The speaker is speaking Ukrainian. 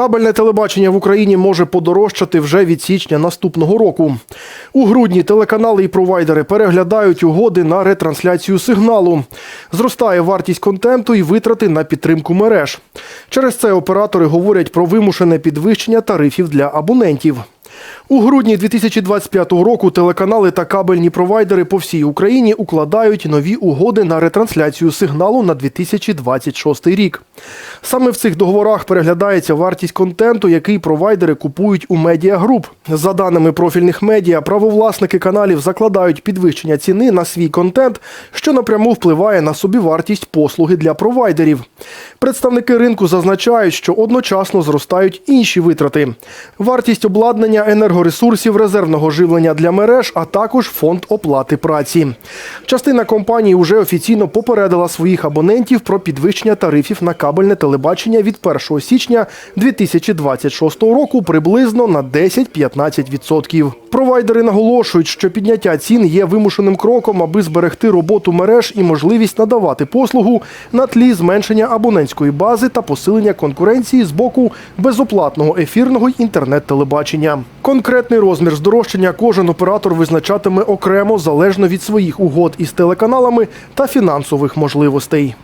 Кабельне телебачення в Україні може подорожчати вже від січня наступного року. У грудні телеканали і провайдери переглядають угоди на ретрансляцію сигналу. Зростає вартість контенту і витрати на підтримку мереж. Через це оператори говорять про вимушене підвищення тарифів для абонентів. У грудні 2025 року телеканали та кабельні провайдери по всій Україні укладають нові угоди на ретрансляцію сигналу на 2026 рік. Саме в цих договорах переглядається вартість контенту, який провайдери купують у медіагруп. За даними профільних медіа, правовласники каналів закладають підвищення ціни на свій контент, що напряму впливає на собівартість послуги для провайдерів. Представники ринку зазначають, що одночасно зростають інші витрати: вартість обладнання енергоресурсів, резервного живлення для мереж, а також фонд оплати праці. Частина компаній вже офіційно попередила своїх абонентів про підвищення тарифів на кабельне телебачення від 1 січня 2026 року приблизно на 10-15%. Провайдери наголошують, що підняття цін є вимушеним кроком, аби зберегти роботу мереж і можливість надавати послугу на тлі зменшення абонентської бази та посилення конкуренції з боку безоплатного ефірного інтернет-телебачення. Конкретний розмір здорожчання кожен оператор визначатиме окремо залежно від своїх угод із телеканалами та фінансових можливостей.